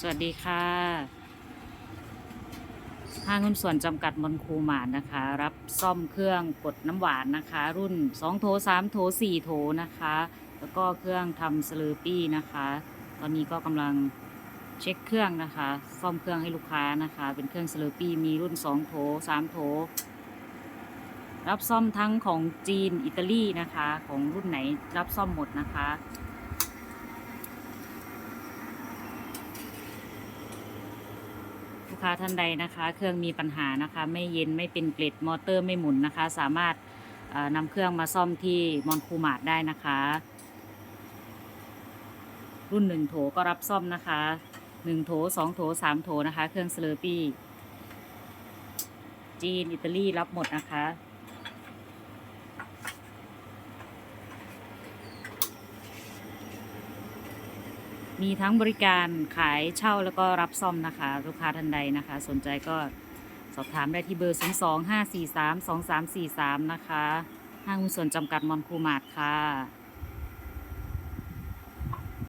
สวัสดีค่ะ ห้างหุ้นส่วนจำกัดมนคูหมานนะคะ รับซ่อมเครื่องกดน้ำหวานนะคะ รุ่น 2 โถ 3 โถ 4 โถนะคะ แล้วก็เครื่องทำสลูปี้นะคะ ตอนนี้ก็กำลังเช็คเครื่องนะคะ ซ่อมเครื่องให้ลูกค้านะคะ เป็นเครื่องสลูปี้มีรุ่น 2 โถ 3 โถ รับซ่อมทั้งของจีนอิตาลีนะคะ ของรุ่นไหนรับซ่อมหมดนะคะ ลูกค้าท่านใดนะคะ เครื่องมีปัญหานะคะ ไม่เย็นไม่เป็นเกล็ดมอเตอร์ไม่หมุนนะคะ สามารถนำเครื่องมาซ่อมที่มอนคูมาดได้นะคะ รุ่นหนึ่งโถก็รับซ่อมนะคะหนึ่งโถสองโถสามโถนะคะ เครื่องสเลอปี้จีน อิตาลีรับหมดนะคะ มีทั้งบริการขายเช่าแล้วก็รับซ่อมนะคะ ลูกค้าท่านใดนะคะ สนใจก็สอบถามได้ที่เบอร์ 0 2 5 4 3 2 3 4 3 นะคะ ห้างหุ้นส่วนจำกัดมอนคูมาร์ทค่ะ